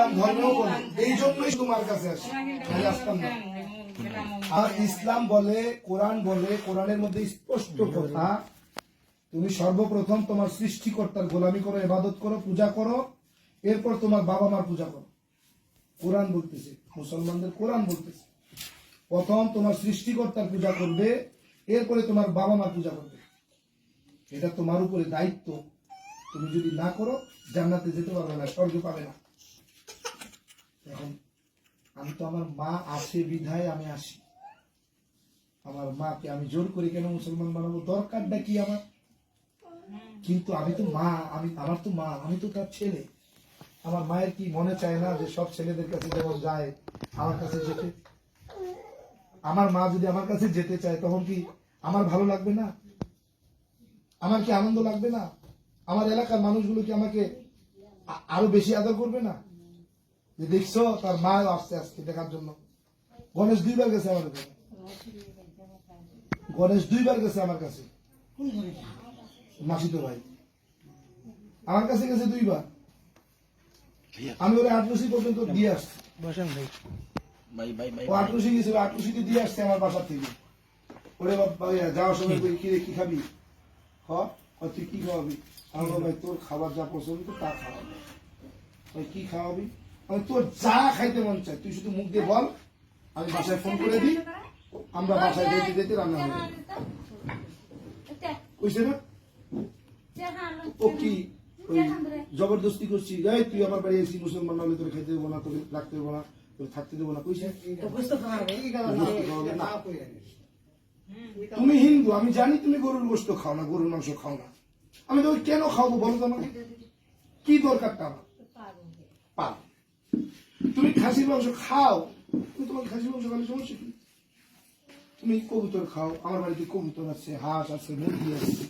ইসলাম ধর্মেও বলে। এই জন্যই তোমার কাছে আসে। আসতাম না। আর ইসলাম বলে, কোরআন বলে, কোরআনের মধ্যে স্পষ্ট কথা, তুমি সর্বপ্রথম তোমার সৃষ্টিকর্তার গোলামি করো, ইবাদত করো, পূজা করো, এরপর তোমার বাবা মার পূজা করো। কোরআন বলতেছে, মুসলমানদের কোরআন বলতেছে। প্রথম তোমার সৃষ্টিকর্তার পূজা করবে, এরপরে তোমার বাবা মার পূজা করবে। এটা তোমার উপরে দায়িত্ব। তুমি যদি না করো, জান্নাতে যেতে পারবে না, স্বর্গ পাবে না। এখন আমি তো আমার মা আসে বিধায় আমি আসি। আমার মাকে আমি জোর করি কেন মুসলমান বানাবো? দরকারটা কি আমার? কিন্তু আমি তো মা, আমি, আমার তো মা, আমি তো তার ছেলে। আমার মায়ের কি মনে চায় না যে সব ছেলেদের কাছে যেমন যায়, আমার কাছে যেতে? আমার মা যদি আমার কাছে যেতে চায়, তখন কি আমার ভালো লাগবে না? আমার কি আনন্দ লাগবে না? আমার এলাকার মানুষগুলো কি আমাকে আরও বেশি আদর করবে না? যে দেখছ তার মা আসছে আজকে দেখার জন্য। গণেশ দুইবার গেছে আমার কাছে। গণেশ দুইবার গেছে আমার কাছে। মাসিতো ভাই। আমার কাছে গেছে দুইবার। আমি ওরা আটরসি পর্যন্ত দিয়ে আসছি। ভাই। ভাই ভাই ও আটরসি গেছিল আটরসিতে দিয়ে আসছে আমার বাসার থেকে। ওরে বাবা যাওয়ার সময় কি রে কি খাবি? হ তুই কি খাওয়াবি? আমি বললাম, ভাই তোর খাবার যা পছন্দ তা খাওয়াবি। ভাই কি খাওয়াবি? আমি তোর যা খাইতে মন চায় তুই শুধু মুখ দিয়ে বল আমি বাসায় ফোন করে দিই আমরা বাসায় যেতে যেতে রান্না হয়ে যাবে। কইছে না? ও কি? ওই জবরদস্তি করছি এই তুই আমার বাড়ি এসি মুসলমান নাহলে তোর খেতে দেবো না তোকে রাখতে দেবো না তোর থাকতে দেবো না কইছে বুঝতে তুমি হিন্দু আমি জানি তুমি গরুর গোস্ত খাও না গরুর মাংস খাও না। আমি তোকে কেন খাওয়াবো বলো তো আমাকে? কি দরকারটা আমার? পাল তুমি খাসির মাংস খাও। তুমি তোমার খাসির মাংস খালি সমস্যা কি? তুমি কবুতর খাও আমার বাড়িতে কবুতর আছে হাঁস আছে মুরগি আছে।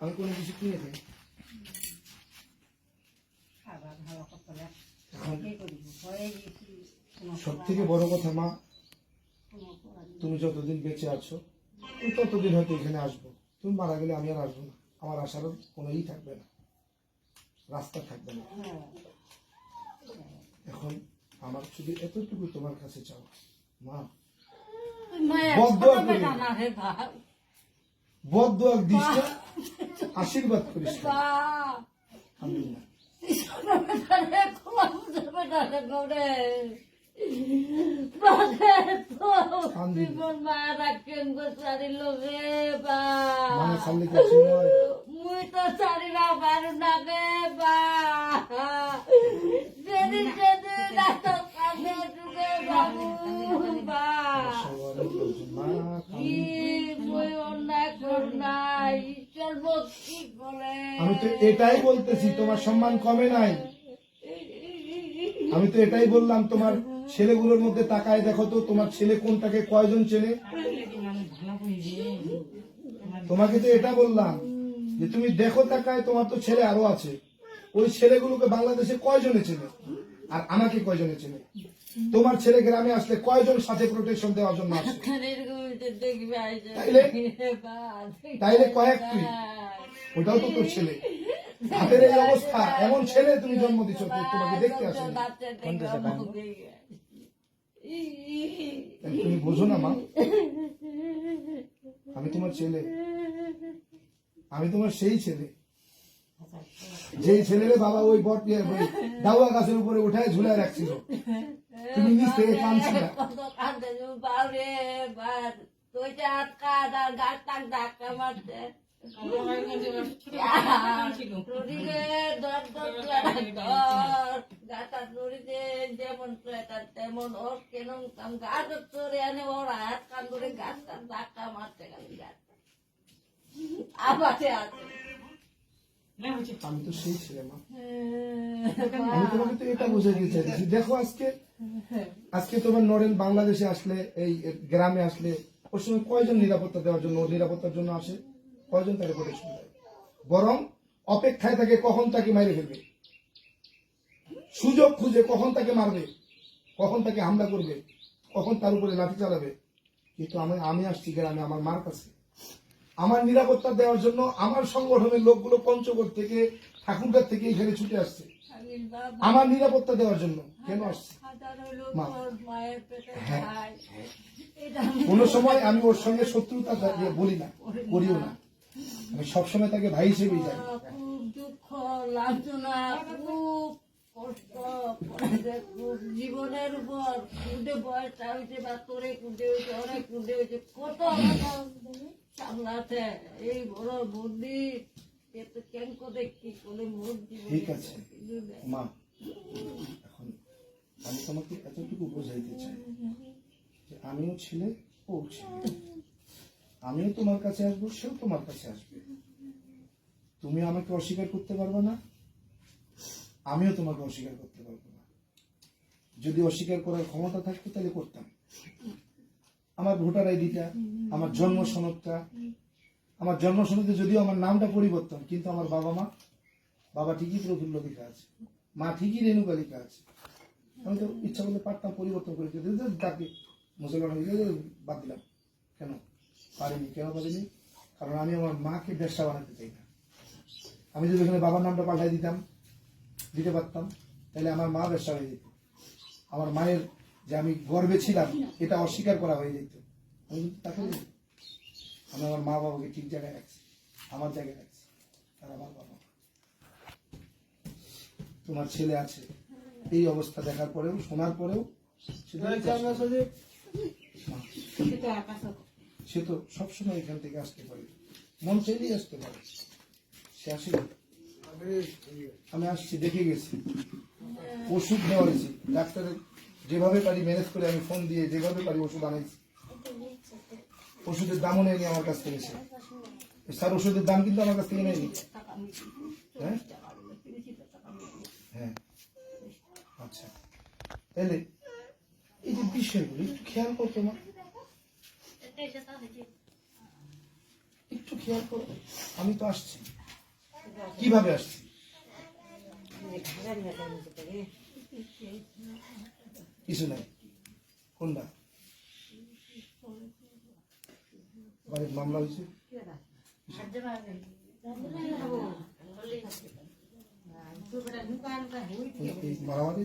আমি কোনো কিছু কিনে খাই? সব থেকে বড় কথা মা তুমি যতদিন বেঁচে আছো আমি ততদিন হয়তো এখানে আসব। তুমি মারা গেলে আমি আর আসব না। আমার আসার কোনো ই থাকবে না। রাস্তা থাকবে না। এখন আমার শুধু এতটুকু তোমার কাছে চাও মা দিস আশীর্বাদ করিস আলহামদুলিল্লাহ। মুই তো ছাড়ি না পারু না বা। বা আমি তো এটাই বলতেছি, তোমার সম্মান কমে নাই। আমি তো এটাই বললাম, তোমার ছেলেগুলোর মধ্যে তাকায় দেখো তো, তোমার ছেলে কোনটাকে কয়জন চেনে? তোমাকে তো এটা বললাম, যে তুমি দেখো তাকায় তোমার তো ছেলে আরও আছে। ওই ছেলেগুলোকে বাংলাদেশে কয়জনে চেনে? আর আমাকে কয়জনে চেনে তোমার ছেলে গ্রামে আসলে কয়জন সাথে প্রোটেকশন দেওয়ার জন্য আসে তাইলে? তাইলে কয়েক তুই ওটাও তো তোর ছেলে। হাতের এই অবস্থা এমন ছেলে তুমি জন্ম দিচ্ছ তোমাকে দেখতে আসে তুমি বোঝো না মা। আমি তোমার ছেলে। আমি তোমার সেই ছেলে। যেই ছেলেরে বাবা ওই বট ইয়ে, দাওয়া গাছের উপরে উঠায় ঝুলায় রাখছিল তুমি নিচ থেকে কাঁদছি না কত কান্দে বাবরে বার তুই যে আটকা আর গাছ টাক ধাক্কা মারছে নদীরে দর দর করে দর গাছার নদীতে যেমন তেমন ওর গাছ চড়ে আনে ওর হাত কান ধরে গাছটা ধাক্কা মারতে গেল গাছ আবাতে আছে আমি তো সেই ছেলে আমি তোমাকে তো এটা বুঝে দিতে চাইছি। দেখো আজকে আজকে তোমার নরেন বাংলাদেশে আসলে এই গ্রামে আসলে ওর সময় কয়জন নিরাপত্তা দেওয়ার জন্য নিরাপত্তার জন্য আসে? কয়জন তাকে প্রোটেকশন দেয় বরং অপেক্ষায় থাকে কখন তাকে মেরে ফেলবে? সুযোগ খুঁজে কখন তাকে মারবে? কখন তাকে হামলা করবে? কখন তার উপরে লাঠি চালাবে? কিন্তু আমি আমি আসছি গ্রামে আমার মার কাছে। আমার নিরাপত্তা দেওয়ার জন্য আমার সংগঠনের লোকগুলো পঞ্চগড় থেকে ঠাকুরগার থেকে এখানে ছুটে আসছে। আমার নিরাপত্তা দেওয়ার জন্য কেন আসছে? পেটে হ্যাঁ। কোনো সময় আমি ওর সঙ্গে শত্রুতা বলি না করিও না। আমি সবসময় তাকে ভাই হিসেবেই যাই। খুব দুঃখ খুব কষ্ট জীবনের উপর কুঁদে বয়সটা হয়েছে বা তোরে কুঁদে হয়েছে অনেক কুঁদে হয়েছে কত সামলাতে। এই বড় বুদ্ধি এ তো কেঙ্ক দেখি কোলে মোট ঠিক আছে। মা এখন আমি তোমাকে এতটুকু বোঝাইতে চাই যে আমিও ছেলে ও ছেলে। আমিও তোমার কাছে আসব সেও তোমার কাছে আসবে। তুমি আমাকে অস্বীকার করতে পারবে না। আমিও তোমাকে অস্বীকার করতে পারব না। যদি অস্বীকার করার ক্ষমতা থাকতো, তাহলে করতাম। আমার ভোটার আইডিটা, আমার জন্ম সনদটা, আমার জন্ম সনদে যদিও আমার নামটা পরিবর্তন, কিন্তু আমার বাবা মা, বাবা ঠিকই প্রফুল্ল লেখা আছে, মা ঠিকই রেণুকা লেখা আছে। আমি তো ইচ্ছা করলে পারতাম পরিবর্তন করে দিতে তাকে মুসলমান বাদ দিলাম। কেন? পারিনি কেন পারিনি? কারণ আমি আমার মাকে ব্যবসা বানাতে চাই না। আমি যদি ওখানে বাবার নামটা পাল্টাই দিতাম দিতে পারতাম তাহলে আমার মা ব্যবসা হয়ে যেত। আমার মায়ের যে আমি গর্বে ছিলাম এটা অস্বীকার করা হয়ে যেত। আমি তাকে আমি আমার মা বাবাকে ঠিক জায়গায় রাখছি আমার জায়গায় রাখছি আর আমার বাবা। তোমার ছেলে আছে। এই অবস্থা দেখার পরেও শোনার পরেও সে তো মা, সে তো সবসময় এখান থেকে আসতে পারে। মন চাইলেই আসতে পারে। সে আসে আমি আসছি, দেখে গেছি। ওষুধ নেওয়া হয়েছে। ডাক্তারের যেভাবে পারি ম্যানেজ করে আমি ফোন দিয়ে যেভাবে পারি ওষুধ আনাইছি। ওষুধের দামও নেয়নি আমার কাছ থেকে স্যার, ওষুধের দাম কিন্তু আমার কাছ থেকে নেয়নি। হ্যাঁ? হ্যাঁ। আচ্ছা। তাহলে এই যে বিষয়গুলো, একটু খেয়াল করতো না একটু খেয়াল করো। আমি তো আসছি। কীভাবে আসছি কিছু নাই। কোনটা? বাড়ির মামলা হয়েছে? মারামারি?